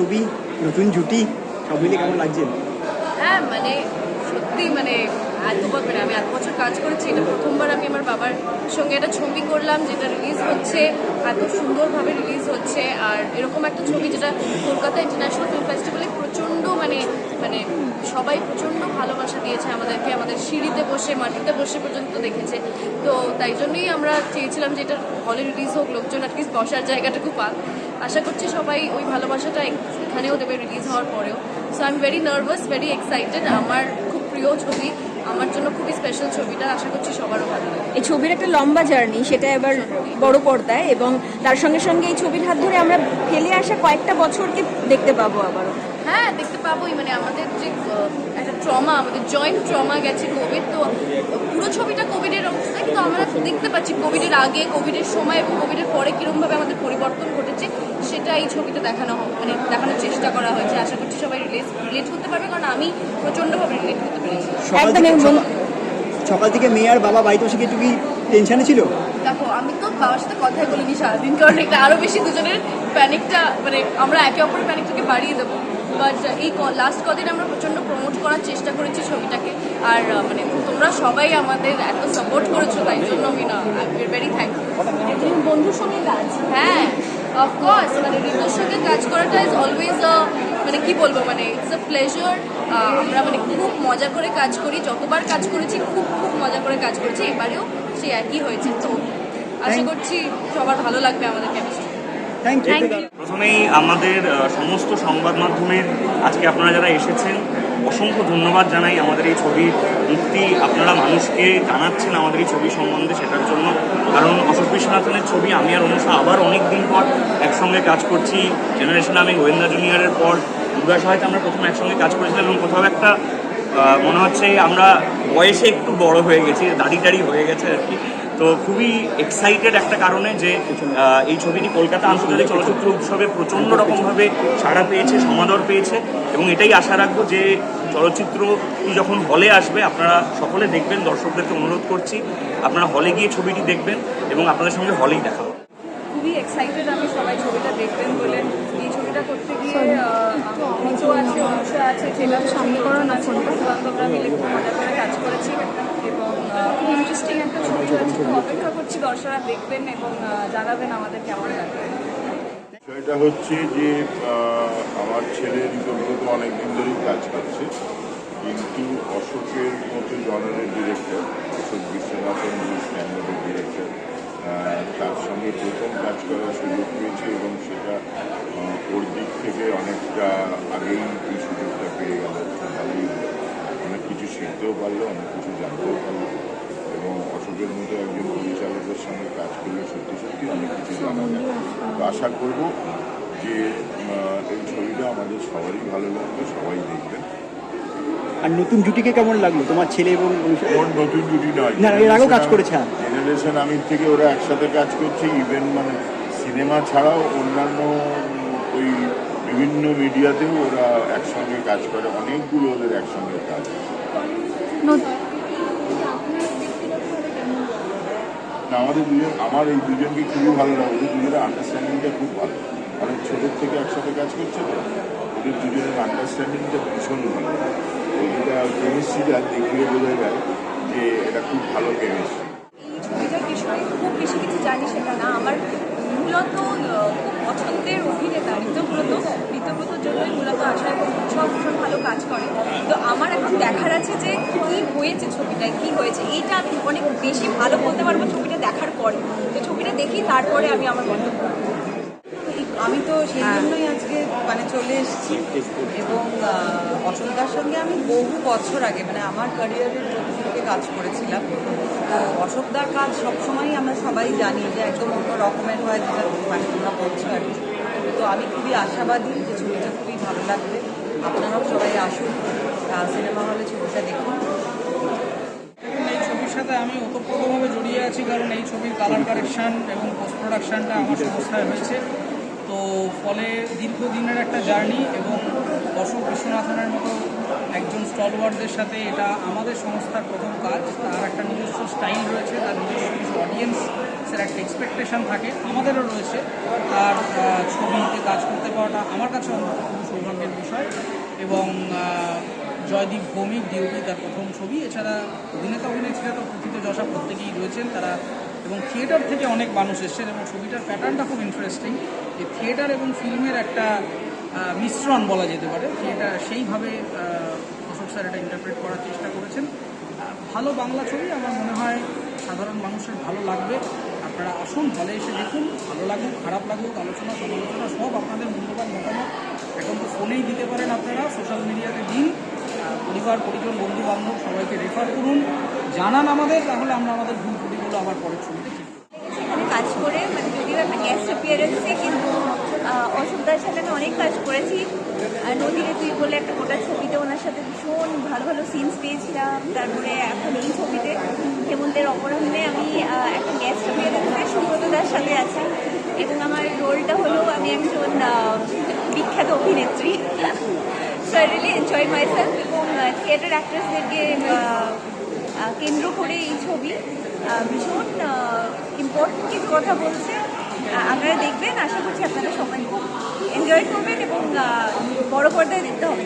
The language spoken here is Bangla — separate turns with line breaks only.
ছবি, নতুন জুটি, সব মিলে কেমন লাগছে?
হ্যাঁ মানে সত্যি মানে এত বছর মানে আমি এত বছর কাজ করেছি, এটা প্রথমবার আমি আমার বাবার সঙ্গে একটা ছবি করলাম যেটা রিলিজ হচ্ছে, এত সুন্দরভাবে রিলিজ হচ্ছে, আর এরকম একটা ছবি যেটা কলকাতা ইন্টারন্যাশনাল ফিল্ম ফেস্টিভ্যালে প্রচণ্ড মানে মানে সবাই প্রচণ্ড ভালোবাসা দিয়েছে আমাদেরকে, আমাদের সিঁড়িতে বসে, মাটিতে বসে পর্যন্ত দেখেছে। তো তাই জন্যই আমরা চেয়েছিলাম যে এটা হলে রিলিজ হোক, লোকজন অ্যাটলিস্ট বসার জায়গাটুকু পাক। আশা করছি সবাই ওই ভালোবাসাটা এখানেও দেবে রিলিজ হওয়ার পরেও। So I am very nervous very excited আমার খুব প্রিয় ছবি আমার জন্য খুবই স্পেশাল ছবিটা আশা করছি সবারও ভালো
এই ছবির একটা লম্বা জার্নি সেটা এবার বড় পর্দায় এবং তার সঙ্গে সঙ্গে এই ছবির হাত ধরে আমরা ফেলে আসা কয়েকটা বছরকে দেখতে পাবো আবারও।
হ্যাঁ দেখতে পাবোই। মানে আমাদের যে একটা ট্রমা আমাদের জয়েন্ট ট্রমা গেছে কোভিড তো পুরো ছবিটা কোভিডের অবস্থা কিন্তু আমরা দেখতে পাচ্ছি কোভিডের আগে কোভিডের সময় এবং কোভিডের পরে কিরমভাবে আমাদের পরিবর্তন ঘটেছে সেটা এই ছবিতে দেখানো মানে দেখানোর চেষ্টা করা হয়েছে। আশা করছি সবাই রিলেট রিলেট করতে পারবে কারণ আমি প্রচণ্ডভাবে রিলেট করতে পেরেছি।
সকাল
একদম
সকাল- থেকে মেয়ে আর বাবা বাড়িতে বসে একটু কি টেনশনে ছিল?
দেখো আমি তো বাবার সাথে কথাই বলিনি সারাদিন কারণ এটা আরও বেশি দুজনের প্যানিকটা মানে আমরা একে অপরের প্যানিকটাকে বাড়িয়ে দেবো। বাট এই লাস্ট কদিন আমরা প্রচণ্ড প্রমোট করার চেষ্টা করেছি ছবিটাকে। আর মানে তোমরা সবাই আমাদের এত সাপোর্ট করেছ তাই জন্য আমি না ভেরি থ্যাঙ্কফুল বন্ধুর সঙ্গে কাজ? হ্যাঁ অফকোর্স মানে ঋতুর সঙ্গে কাজ করাটা ইজ অলওয়েজ মানে কি বলব মানে ইটস আ প্লেজার আমরা মানে খুব মজা করে কাজ করি যতবার কাজ করেছি খুব খুব মজা করে কাজ করেছি এবারেও সেই একই হয়েছে। তো আশা করছি সবার ভালো লাগবে আমাদের কেমিস্ট্রি
থ্যাংক ইউ
প্রথমেই আমাদের সমস্ত সংবাদ মাধ্যমের আজকে আপনারা যারা এসেছেন অসংখ্য ধন্যবাদ জানাই আমাদের এই ছবির মুক্তি। আপনারা মানুষকে জানাচ্ছেন আমাদের এই ছবি সম্বন্ধে সেটার জন্য। কারণ অশোক বিশ্বনাথনের ছবি আমি আর অনুষা আবার অনেক দিন পর একসঙ্গে কাজ করছি। জেনারেশন আমি গোয়েন্দা জুনিয়রের পর। দুর্গা সহায়তা আমরা প্রথম একসঙ্গে কাজ করেছিলাম এবং কোথাও একটা মনে হচ্ছে আমরা বয়সে একটু বড় হয়ে গেছি দাড়ি টাড়ি হয়ে গেছে আর কি। তো খুবই এক্সাইটেড একটা কারণে যে এই ছবিটি কলকাতা আন্তর্জাতিক চলচ্চিত্র উৎসবে প্রচণ্ড রকমভাবে সাড়া পেয়েছে, সমাদর পেয়েছে এবং এটাই আশা রাখব যে চলচ্চিত্রটি যখন হলে আসবে, আপনারা সকলে দেখবেন, দর্শকদেরকে অনুরোধ করছি, আপনারা হলে গিয়ে ছবিটি দেখবেন এবং আপনাদের সঙ্গে হলেই দেখা হবে।
খুবই এক্সাইটেড আমি সবাই ছবিটা দেখবেন বলে এই ছবিটা করতে গিয়ে মিজো আছে অনুষা আছে ছেলের করা না ফোনটা। বান্ধবরা মিলে খুব মজা করে কাজ করেছি। এবং খুব ইন্টারেস্টিং একটা ছবি হয়েছে তো অপেক্ষা করছি দর্শকরা দেখবেন এবং জানাবেন আমাদের কেমন লাগবে
বিষয়টা হচ্ছে যে আমার ছেলে ঋতব্রত অনেক দিন ধরেই কাজ করছে। কিন্তু অশোকের মতো জনারের ডিরেক্টর অশোক বিশ্বনাথন ডিরেক্টর তার সঙ্গে প্রথম কাজ করার সুযোগ পেয়েছে এবং সেটা ওর দিক থেকে অনেকটা আগেই এই সুযোগটা পেয়ে গেল। ভালোই অনেক কিছু শিখতেও পারল অনেক কিছু জানতেও পারল এবং অশোকের মতো একজন পরিচালকের সঙ্গে কাজ করলে সত্যি সত্যি অনেক কিছু জানা যায়। তো আশা করব যে এই ছবিটা আমাদের সবারই ভালো লাগবে সবাই দেখবেন।
আর নতুন জুটিকে কেমন লাগল? তোমার ছেলে এবং
নতুন জুটি নয়।
না, এর আগেও কাজ করেছে, হ্যাঁ।
জেনারেশন আমির থেকে ওরা একসাথে কাজ করছে ইভেন মানে সিনেমা ছাড়াও অন্যান্য ওই বিভিন্ন মিডিয়াতেও ওরা একসঙ্গে কাজ করে অনেকগুলো ওদের একসঙ্গে কাজ না আমাদের দুজন আমার এই দুজনকে খুবই ভালো লাগে ওদের দুজনের আন্ডারস্ট্যান্ডিংটা খুব ভালো। কারণ ছোটোর থেকে একসাথে কাজ করছে তো ওদের দুজনের আন্ডারস্ট্যান্ডিংটা ভীষণ ভালো। ওইটা কেমিস্ট্রিটা দেখিয়ে বোঝা যায় যে এটা খুব ভালো কেমিস্ট্রি
বিষয়ে খুব বেশি কিছু জানি সেটা না। আমার মূলত খুব পছন্দের অভিনেতা ঋতব্রত। ঋতব্রতর জন্যই মূলত আশা এবং উৎসব ভীষণ ভালো কাজ করে। তো আমার এখন দেখার আছে যে কী হয়েছে ছবিটায়, কী হয়েছে। এইটা আমি অনেক বেশি ভালো বলতে পারব ছবিটা দেখার পরে। তো ছবিটা দেখি, তারপরে আমি আমার মন্তব্য
আমি তো সেই জন্যই আজকে মানে চলে এসেছি। এবং আহ, অশোকদার সঙ্গে আমি বহু বছর আগে মানে আমার ক্যারিয়ারের থেকে কাজ করেছিলাম। তো অশোকদার কাজ সবসময়ই আমরা সবাই জানি যে একদম অন্য রকমের হয় যেটা মানে তোমরা বলছো আর কি। তো আমি খুবই আশাবাদী যে ছবিটা খুবই ভালো লাগবে। আপনারাও সবাই আসুন সিনেমা হলে ছবিটা দেখুন।
সাথে আমি ওতপ্রোতভাবে জড়িয়ে আছি কারণ এই ছবির কালার কারেকশন এবং পোস্ট প্রোডাকশনটা আমার সংস্থায় হয়েছে। তো ফলে দীর্ঘদিনের একটা জার্নি এবং অশোক বিশ্বনাথনের মতো একজন স্টলওয়ার্ডদের সাথে এটা আমাদের সংস্থার প্রথম কাজ। তার একটা নিজস্ব স্টাইল রয়েছে, তার নিজস্ব কিছু অডিয়েন্স অডিয়েন্সের একটা এক্সপেকটেশন থাকে, আমাদেরও রয়েছে। তার ছবিতে কাজ করতে পারাটা আমার কাছে খুবই সৌভাগ্যের বিষয় এবং জয়দীপ ভৌমিক ডিওপি তার প্রথম ছবি। এছাড়া অভিনেতা অভিনেত্রীরা তো প্রথিত যশা প্রত্যেকেই রয়েছেন, তারা এবং থিয়েটার থেকে অনেক মানুষ এসেছেন এবং ছবিটার প্যাটার্নটা খুব ইন্টারেস্টিং যে থিয়েটার এবং ফিল্মের একটা মিশ্রণ বলা যেতে পারে। থিয়েটার সেইভাবে অশোক স্যার এটা ইন্টারপ্রেট করার চেষ্টা করেছেন। ভালো বাংলা ছবি আমার মনে হয় সাধারণ মানুষের ভালো লাগবে। আপনারা আসুন, হলে এসে দেখুন, ভালো লাগুক, খারাপ লাগুক, আলোচনা, সমালোচনা, সব আপনাদের মূল্যবান মতামত এখন তো ফোনেই দিতে পারেন আপনারা সোশ্যাল মিডিয়াতে দিন। পরিবার, পরিজন বন্ধু বান্ধব সবাইকে রেফার করুন। জানান আমাদের, তাহলে আমরা আমাদের ভুল ত্রুটিগুলো আবার পরের ছবিতে
কাজ করে মানে যদিও একটা কিন্তু সাথে আমি অনেক কাজ করেছি। তুই বলে একটা গোটা ছবিতে ওনার সাথে ভীষণ ভালো ভালো সিনস পেয়েছিলাম। তারপরে এখন এই ছবিতে হেমন্তের অপরাহ্নে আমি একটা সাথে আছি। এবং আমার রোলটা হলো আমি একজন বিখ্যাত অভিনেত্রী। সো আই এনজয় মাই এবং থিয়েটার অ্যাক্ট্রেসদেরকে কেন্দ্র করে এই ছবি। ভীষণ ইম্পর্টেন্ট কিছু কথা বলছে। আপনারা দেখবেন, আশা করছি আপনারা সবাই এনজয় করবেন এবং বড় পর্দায় দেখতে হবে।